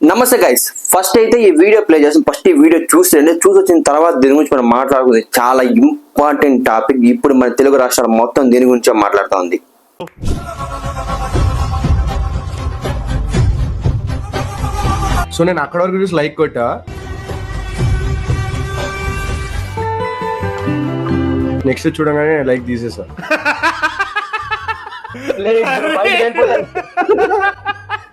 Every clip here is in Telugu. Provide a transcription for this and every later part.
నమస్తే గైస్ ఫస్ట్ అయితే ఈ వీడియో ప్లే చేస్తాం. ఫస్ట్ ఈ వీడియో చూసేయండి. చూసి వచ్చిన తర్వాత దీని గురించి మనం మాట్లాడుకుంది. చాలా ఇంపార్టెంట్ టాపిక్ ఇప్పుడు మన తెలుగు రాష్ట్రాలు మొత్తం దీని గురించే మాట్లాడుతూ ఉంది సో నేను అక్కడ వరకు చూసి లైక్ కొట్టా? నెక్స్ట్ చూడగానే like తీసేసా.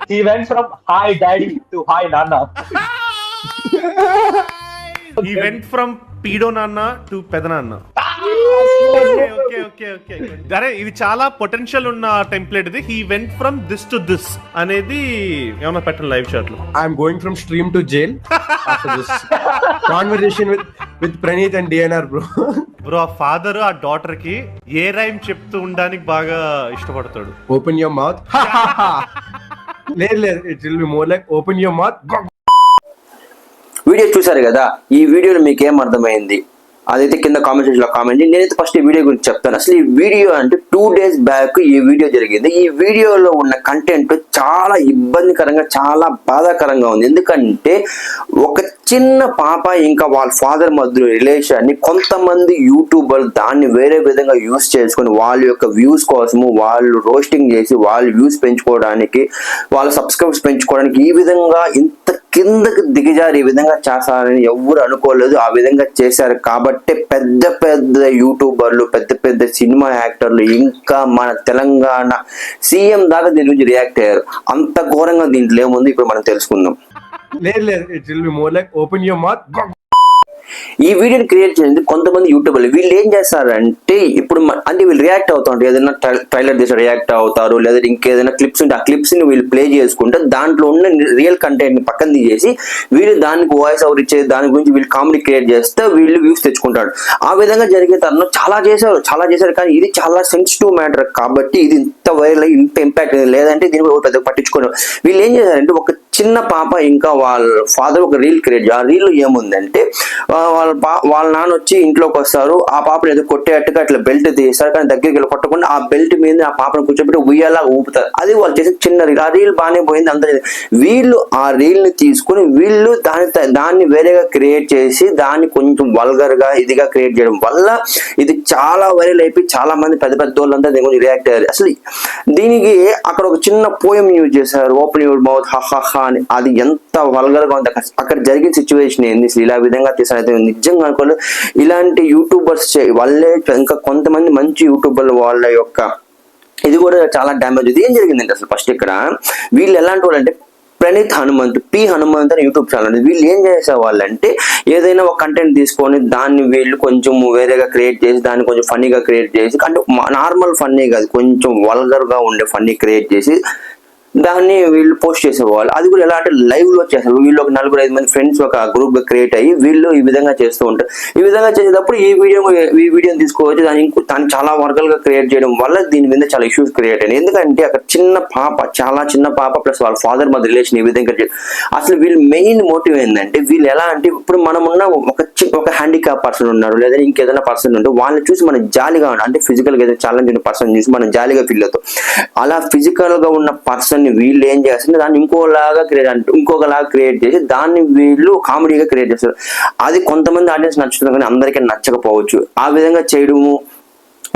he went from hi daddy to hi nana. ఈ వెంట్ ఫ్రమ్ పీడో నాన్న టు పెదనాన్న ఓకే ఓకే ఓకే అరే ఇది చాలా పొటెన్షియల్ ఉన్న టెంప్లెట్ ఇది. He went from this to this అనేది ఏమన్నా పెట్టండి లైవ్ షాట్లో. I'm going from stream to jail conversation with with Praneeth and DNR bro bro a father a డాటర్కి A rhyme చెప్తూ ఉండడానికి బాగా ఇష్టపడతాడు. ఓపెన్ యువర్ మౌత్ లేదు లేదు. It will be more like open your mouth video చూసారు కదా ఈ వీడియోలో మీకు ఏం అర్థమైంది? అదైతే కింద కామెంట్ సెక్షన్లో కామెంట్ చేయండి. నేనైతే ఫస్ట్ ఈ వీడియో గురించి చెప్తాను. అసలు ఈ వీడియో అంటే టూ డేస్ బ్యాక్ ఈ వీడియో జరిగింది. ఈ వీడియోలో ఉన్న కంటెంట్ చాలా ఇబ్బందికరంగా చాలా బాధాకరంగా ఉంది. ఎందుకంటే ఒక చిన్న పాప ఇంకా వాళ్ళ ఫాదర్ మధ్య రిలేషన్ని కొంతమంది యూట్యూబర్ దాన్ని వేరే విధంగా యూస్ చేసుకొని వాళ్ళ యొక్క వ్యూస్ కోసము వాళ్ళు రోస్టింగ్ చేసి వాళ్ళ వ్యూస్ పెంచుకోవడానికి వాళ్ళ సబ్స్క్రైబర్స్ పెంచుకోవడానికి ఈ విధంగా ఇంత కిందకి దిగజారి ఈ విధంగా చేస్తారని ఎవ్వరు అనుకోలేదు. ఆ విధంగా చేశారు కాబట్టి పెద్ద పెద్ద యూట్యూబర్లు పెద్ద పెద్ద సినిమా యాక్టర్లు ఇంకా మన తెలంగాణ సీఎం దాకా దీని గురించి రియాక్ట్ అయ్యారు. అంత ఘోరంగా దీంట్లో ఏముంది? ఇప్పుడు మనం తెలుసుకుందాం. లేదు లేదు. It will be more like open your mouth ఈ వీడియోని క్రియేట్ చేసింది కొంతమంది యూట్యూబర్లు వీళ్ళు ఏం చేస్తారంటే ఇప్పుడు అంటే వీళ్ళు రియాక్ట్ అవుతా ఉంటారు. ఏదైనా ట్రైలర్ చేసి రియాక్ట్ అవుతారు లేదా ఇంకేదైనా క్లిప్స్ ఉంటే ఆ క్లిప్స్ని వీళ్ళు ప్లే చేసుకుంటే దాంట్లో ఉన్న రియల్ కంటెంట్ని పక్కన తీసేసి వీళ్ళు దానికి వాయిస్ ఓవర్ ఇచ్చే దాని గురించి వీళ్ళు కామెడీ క్రియేట్ చేస్తే వీళ్ళు వ్యూస్ తెచ్చుకుంటారు. ఆ విధంగా జరిగే తరుణం చాలా చేశారు చాలా చేశారు. కానీ ఇది చాలా సెన్సిటివ్ మ్యాటర్ కాబట్టి ఇది ఇంత వైరల్ ఇంత ఇంపాక్ట్ లేదంటే దీని పెద్ద పట్టించుకోరు వీళ్ళు ఏం చేశారంటే ఒక చిన్న పాప ఇంకా వాళ్ళ ఫాదర్ ఒక రీల్ క్రియేట్ ఆ రీల్ ఏముందంటే వాళ్ళ పా వాళ్ళ నాన్న వచ్చి ఇంట్లోకి వస్తారు. ఆ పాపను ఏదో కొట్టేటట్టుగా అట్లా బెల్ట్ తీస్తారు. కానీ దగ్గరికి వెళ్ళి కొట్టకుండా ఆ బెల్ట్ మీద ఆ పాపను కూర్చోబెట్టి ఉయ్యాలా ఊపుతారు. అది వాళ్ళు చేసే చిన్న రీల్ ఆ రీల్ బాగానే పోయింది అంత వీళ్ళు ఆ రీల్ని తీసుకుని వీళ్ళు దాని దాన్ని వేరేగా క్రియేట్ చేసి దాన్ని కొంచెం వల్గర్గా ఇదిగా క్రియేట్ చేయడం వల్ల ఇది చాలా వైరల్ అయిపోయి చాలా మంది పెద్ద పెద్ద వాళ్ళంతా దీని గురించి రియాక్ట్ అయ్యారు. అసలు దీనికి అక్కడ ఒక చిన్న పోయం యూజ్ చేశారు. ఓపెన్ యువర్ మౌత్ హా అని. అది ఎంత వల్గర్గా ఉంది. అక్కడ- అక్కడ జరిగిన సిచ్యువేషన్ ఏంది? ఇలా విధంగా తీసారు నిజంగా అనుకోలేదు ఇలాంటి యూట్యూబర్స్ వాళ్ళే ఇంకా కొంతమంది మంచి యూట్యూబర్లు వాళ్ళ యొక్క ఇది కూడా చాలా డ్యామేజ్ ఇది. ఏం జరిగిందంటే అసలు ఫస్ట్ ఇక్కడ వీళ్ళు ఎలాంటి వాళ్ళు అంటే ప్రణీత్ హనుమంత్ పి హనుమంత్ అని యూట్యూబ్ ఛానల్ ఉంది. వీళ్ళు ఏం చేసేవాళ్ళంటే ఏదైనా ఒక కంటెంట్ తీసుకొని దాన్ని వీళ్ళు కొంచెం వేరేగా క్రియేట్ చేసి దాన్ని కొంచెం ఫన్నీగా క్రియేట్ చేసి అంటే నార్మల్ ఫన్నీ కాదు కొంచెం వల్గర్గా ఉండే ఫన్నీ క్రియేట్ చేసి దాన్ని వీళ్ళు పోస్ట్ చేసేవాళ్ళు. అది కూడా ఎలా అంటే లైవ్లో చేస్తారు. వీళ్ళు ఒక నలుగురు ఐదు మంది ఫ్రెండ్స్ ఒక గ్రూప్గా క్రియేట్ అయ్యి వీళ్ళు ఈ విధంగా చేస్తూ ఉంటారు. ఈ విధంగా చేసేటప్పుడు ఈ వీడియో ఈ వీడియోని తీసుకోవచ్చు. దాని ఇంకో దాన్ని చాలా వర్గాలుగా క్రియేట్ చేయడం వల్ల దీని మీద చాలా ఇష్యూస్ క్రియేట్ అయ్యాయి ఎందుకంటే అక్కడ చిన్న పాప చాలా చిన్న పాప ప్లస్ వాళ్ళ ఫాదర్ మధ్య రిలేషన్ ఈ విధంగా అసలు వీళ్ళు మెయిన్ మోటివ్ ఏంటంటే వీళ్ళు ఎలా అంటే ఇప్పుడు మనం ఉన్న ఒక చి- ఒక హ్యాండిక్యాప్ పర్సన్ ఉన్నారు. లేదా ఇంకేదైనా పర్సన్ ఉంటే వాళ్ళని చూసి మనం జాలిగా ఉంటాం అంటే ఫిజికల్గా ఏదైనా ఛాలెంజ్ ఉన్న పర్సన్ చూసి మనం జాలీగా ఫీల్ అవుతాం. అలా ఫిజికల్గా ఉన్న పర్సన్ దాన్ని వీళ్ళు ఏం చేస్తుంటే దాన్ని ఇంకోలాగా క్రియేట్ అంటే ఇంకొకలాగా క్రియేట్ చేసి దాన్ని వీళ్ళు కామెడీగా క్రియేట్ చేస్తారు. అది కొంతమంది ఆడియన్స్ నచ్చుతుంది కానీ అందరికీ నచ్చకపోవచ్చు. ఆ విధంగా చేయడము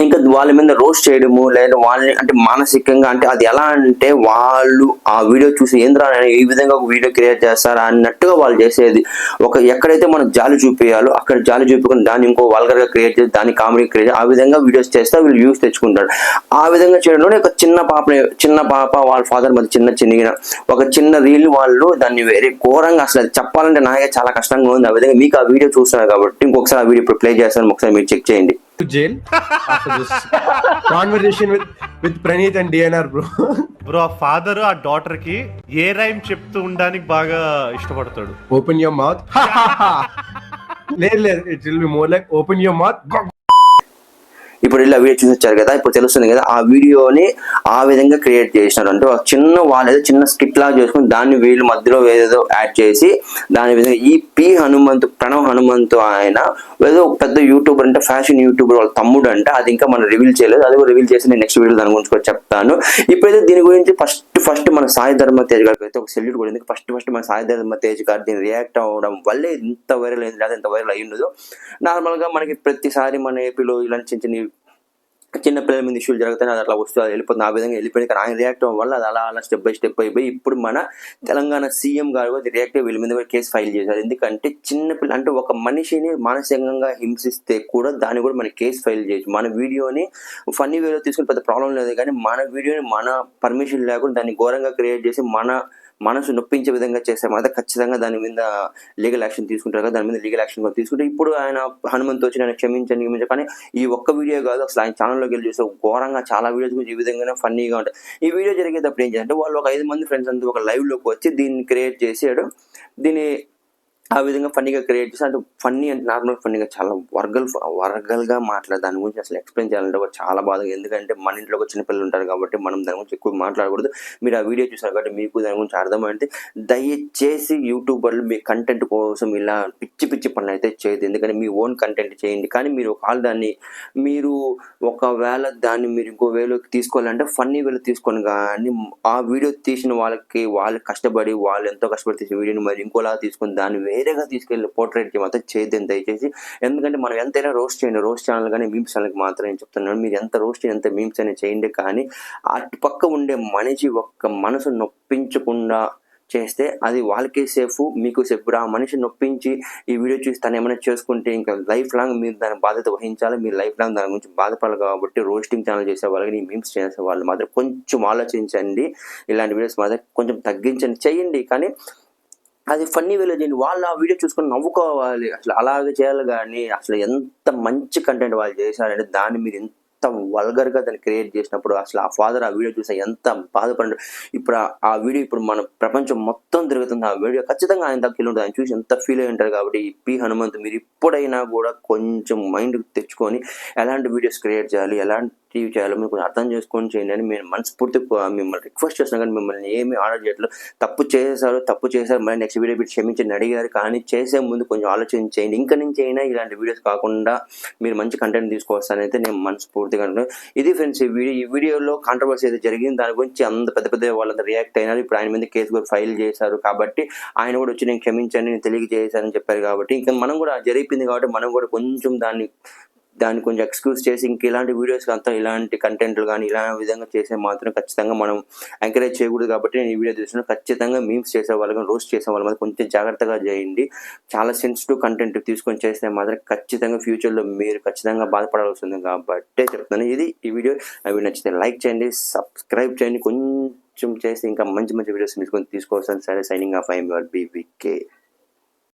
ఇంకా వాళ్ళ మీద రోస్ట్ చేయడము లేదా వాళ్ళని అంటే మానసికంగా అంటే అది ఎలా అంటే వాళ్ళు ఆ వీడియో చూసి ఏంద్రా ఈ విధంగా ఒక వీడియో క్రియేట్ చేస్తారా? అన్నట్టుగా వాళ్ళు చేసేది. ఒక ఎక్కడైతే మనం జాలి చూపించాలో అక్కడ జాలి చూపుకుని దాన్ని ఇంకో వల్గర్గా క్రియేట్ చేసి దాన్ని కామెడీ క్రియేట్ చేసి ఆ విధంగా వీడియోస్ చేస్తే వీళ్ళు వ్యూస్ తెచ్చుకుంటారు. ఆ విధంగా చేయడంలో ఒక చిన్న పాప చిన్న పాప వాళ్ళ ఫాదర్ మధ్య చిన్న చిన్నగిన ఒక చిన్న రీల్ వాళ్ళు దాన్ని వేరే ఘోరంగా అసలు చెప్పాలంటే నాకే చాలా కష్టంగా ఉంది. ఆ విధంగా మీకు ఆ వీడియో చూస్తున్నారు కాబట్టి ఇంకొకసారి ఆ వీడియో ఇప్పుడు ప్లే చేస్తాను. ఒకసారి మీరు చెక్ చేయండి. To jail conversation with with Praneeth and DNR bro bro a father a డాటర్కి A rhyme చెప్తూ ఉండడానికి బాగా ఇష్టపడతాడు? ఓపెన్ యువర్ మౌత్ లేదు లేదు it will be more like open your mouth ఇప్పుడు ఇలా వీడియో చూసి వచ్చారు కదా ఇప్పుడు తెలుస్తుంది కదా ఆ వీడియోని ఆ విధంగా క్రియేట్ చేసినారు. అంటే ఒక చిన్న వాళ్ళు ఏదో చిన్న స్కిట్ లాగా చేసుకుని దాన్ని వీళ్ళు మధ్యలో ఏదేదో యాడ్ చేసి దాని విధంగా ఈ పి హనుమంతు ప్రణవ్ హనుమంతు ఆయన ఏదో ఒక పెద్ద యూట్యూబర్ అంటే ఫ్యాషన్ యూట్యూబర్ వాళ్ళ తమ్ముడు అంటే అది ఇంకా మనం రివీల్ చేయలేదు. అది రివీల్ చేసి నేను నెక్స్ట్ వీడియో దాని గురించి కూడా చెప్తాను. ఇప్పుడైతే దీని గురించి ఫస్ట్ ఫస్ట్ మన సాయి ధర్మ తేజ్ గారికి అయితే ఒక సెల్యూట్ కూడా ఎందుకు ఫస్ట్ ఫస్ట్ మన సాయి ధర్మ తేజ్ గారు దీన్ని రియాక్ట్ అవ్వడం వల్లే ఇంత వైరల్ అయింది లేదా ఇంత వైరల్ అయ్యిందో నార్మల్గా మనకి ప్రతిసారి మన ఏపీలో ఇలాంటి చిన్న చిన్న చిన్నపిల్లల మీద ఇష్యూలు జరుగుతాయి అది అట్లా వస్తుంది అది వెళ్ళిపోతుంది ఆ విధంగా వెళ్ళిపోయింది. కానీ ఆయన రియాక్ట్ అవ్వడం వల్ల అది అలా అలా స్టెప్ బై స్టెప్ అయిపోయి ఇప్పుడు మన తెలంగాణ సీఎం గారు అది రియాక్ట్ వీళ్ళ మీద కూడా కేసు ఫైల్ చేశారు. ఎందుకంటే చిన్న పిల్ల అంటే ఒక మనిషిని మానసికంగా హింసిస్తే కూడా దాన్ని కూడా మన కేసు ఫైల్ చేయొచ్చు. మన వీడియోని ఫన్నీ వేలో తీసుకుని పెద్ద ప్రాబ్లం లేదు. కానీ మన వీడియోని మన పర్మిషన్ లేకుండా దాన్ని ఘోరంగా క్రియేట్ చేసి మన మనసు నొప్పించే విధంగా చేస్తే అయితే ఖచ్చితంగా దాని మీద లీగల్ యాక్షన్ తీసుకుంటారు కదా దాని మీద లీగల్ యాక్షన్ కూడా తీసుకుంటే ఇప్పుడు ఆయన హనుమంత్ వచ్చి నేను క్షమించండి క్షమించ కానీ ఈ ఒక్క వీడియో కాదు అసలు ఆయన ఛానల్లోకి వెళ్ళి చూస్తే ఘోరంగా చాలా వీడియోస్ గురించి ఈ విధంగానే ఫన్నీగా ఉంటాయి. ఈ వీడియో జరిగేటప్పుడు ఏం చేయాలంటే వాళ్ళు ఒక ఐదు మంది ఫ్రెండ్స్ అంతా ఒక లైవ్లోకి వచ్చి దీన్ని క్రియేట్ చేసాడు. దీన్ని ఆ విధంగా ఫన్నీగా క్రియేట్ చేసి అంటే ఫన్నీ అంటే నార్మల్ ఫన్నీగా చాలా వర్గల్ వర్గల్గా మాట్లాడే దాని గురించి అసలు ఎక్స్ప్లెయిన్ చేయాలంటే కూడా చాలా బాధగా ఎందుకంటే మన ఇంట్లో చిన్న పిల్లలు ఉంటారు కాబట్టి మనం దాని గురించి ఎక్కువ మాట్లాడకూడదు. మీరు ఆ వీడియో చూసారు కాబట్టి మీకు దాని గురించి అర్థమైతే దయచేసి యూట్యూబర్లు మీ కంటెంట్ కోసం ఇలా పిచ్చి పిచ్చి పనులు అయితే చేయదు ఎందుకంటే మీ ఓన్ కంటెంట్ చేయండి. కానీ మీరు ఒకవేళ దాన్ని మీరు ఒకవేళ దాన్ని మీరు ఇంకో వేలోకి తీసుకోవాలంటే ఫన్నీ వేలో తీసుకొని కానీ ఆ వీడియో తీసిన వాళ్ళకి వాళ్ళు కష్టపడి వాళ్ళు ఎంతో కష్టపడి తీసిన వీడియోని మరి ఇంకోలా తీసుకొని దాన్ని వేరేగా తీసుకెళ్ళి పోర్ట్రేట్కి మాత్రం చేయద్దని దయచేసి. ఎందుకంటే మనం ఎంతైనా రోస్ట్ చేయండి. రోస్ట్ ఛానల్ కానీ మీమ్స్ ఛానల్కి మాత్రం నేను చెప్తున్నాను. మీరు ఎంత రోస్ట్ ఎంత మీమ్స్ అయినా చేయండి కానీ అటు పక్క ఉండే మనిషి ఒక్క మనసు నొప్పించకుండా చేస్తే అది వాళ్ళకే సేఫ్ మీకు సేఫ్ ఇప్పుడు ఆ మనిషి నొప్పించి ఈ వీడియో చూసి తను ఏమైనా చేసుకుంటే ఇంకా లైఫ్ లాంగ్ మీరు దాని బాధ్యత వహించాలి. మీరు లైఫ్ లాంగ్ దాని గురించి బాధపడాలి కాబట్టి రోస్టింగ్ ఛానల్ చేసే వాళ్ళకి మీమ్స్ చేసే వాళ్ళు మాత్రం కొంచెం ఆలోచించండి. ఇలాంటి వీడియోస్ మాత్రం కొంచెం తగ్గించండి. చేయండి కానీ అది ఫన్నీ వేలో చేయండి వాళ్ళు ఆ వీడియో చూసుకొని నవ్వుకోవాలి. అసలు అలాగే చేయాలి కానీ అసలు ఎంత మంచి కంటెంట్ వాళ్ళు చేశారంటే దాన్ని మీరు ఎంత వల్గర్గా దాన్ని క్రియేట్ చేసినప్పుడు అసలు ఆ ఫాదర్ ఆ వీడియో చూసి ఎంత బాధపడి ఇప్పుడు ఆ- వీడియో ఇప్పుడు మన ప్రపంచం మొత్తం తిరుగుతుంది. ఆ వీడియో ఖచ్చితంగా ఆయన దగ్గర ఉంటుంది ఆయన చూసి ఎంత ఫీల్ అయి ఉంటారు కాబట్టి పి హనుమంత్ మీరు ఇప్పుడైనా కూడా కొంచెం మైండ్ తెచ్చుకొని ఎలాంటి వీడియోస్ క్రియేట్ చేయాలి? ఎలాంటి టీవీ చేయాలో మీరు కొంచెం అర్థం చేసుకొని చేయండి అని మేము మనస్ఫూర్తి మిమ్మల్ని రిక్వెస్ట్ చేస్తున్నాం కానీ మిమ్మల్ని ఏమి ఆర్డర్ చేయట్లేదు. తప్పు చేశారు తప్పు చేశారు. మళ్ళీ నెక్స్ట్ వీడియో పెట్టి క్షమించండి అడిగారు. కానీ చేసే ముందు కొంచెం ఆలోచించేయండి ఇంకా నుంచి అయినా ఇలాంటి వీడియోస్ కాకుండా మీరు మంచి కంటెంట్ తీసుకోవచ్చని అయితే నేను మనస్ఫూర్తిగా అంటున్నాను ఇది ఫ్రెండ్స్ ఈ వీడియో ఈ వీడియోలో కాంట్రవర్సీ అయితే జరిగింది. దాని గురించి అంత పెద్ద పెద్ద వాళ్ళంతా రియాక్ట్ అయినారు. ఇప్పుడు ఆయన మీద కేసు కూడా ఫైల్ చేశారు. కాబట్టి ఆయన కూడా వచ్చి నేను క్షమించండి నేను తెలియజేశానని చెప్పారు కాబట్టి ఇంకా మనం కూడా జరిపింది కాబట్టి మనం కూడా కొంచెం దాన్ని దాన్ని కొంచెం ఎక్స్క్యూజ్ చేసి ఇంక ఇలాంటి వీడియోస్ అంతా ఇలాంటి కంటెంట్లు కానీ ఇలా విధంగా చేసే మాత్రం ఖచ్చితంగా మనం ఎంకరేజ్ చేయకూడదు కాబట్టి నేను ఈ వీడియో చూసిన ఖచ్చితంగా మీమ్స్ చేసే వాళ్ళకి రోస్ట్ చేసే వాళ్ళ మీద కొంచెం జాగ్రత్తగా చేయండి. చాలా సెన్సిటివ్ కంటెంట్ తీసుకొని చేస్తే మాత్రం ఖచ్చితంగా ఫ్యూచర్లో మీరు ఖచ్చితంగా బాధపడాల్సి ఉంది కాబట్టి చెప్తున్నాను ఇది ఈ వీడియో అవి నచ్చితే లైక్ చేయండి సబ్స్క్రైబ్ చేయండి. కొంచెం చేసి ఇంకా మంచి మంచి వీడియోస్ తీసుకొని తీసుకోవాల్సిన సరే signing off I'm your BVK